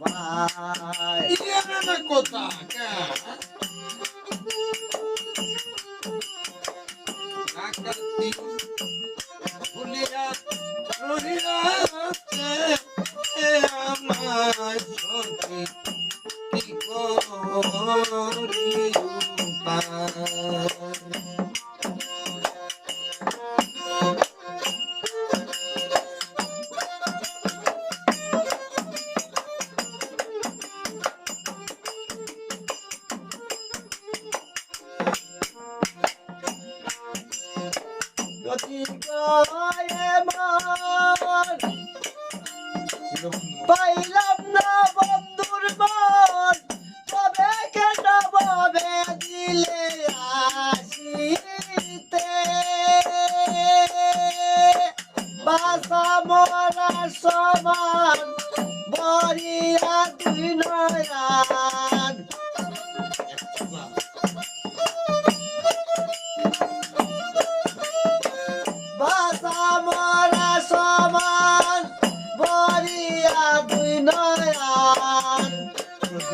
পায় কথা ভুলিয়া রহিয়াছে আমার সখী কি করি পায় পাইলাম না বন্ধুর মন তবে কেন ভাবে দিলে আসিতে বাসা মরা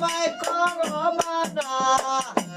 আমায় করো মানা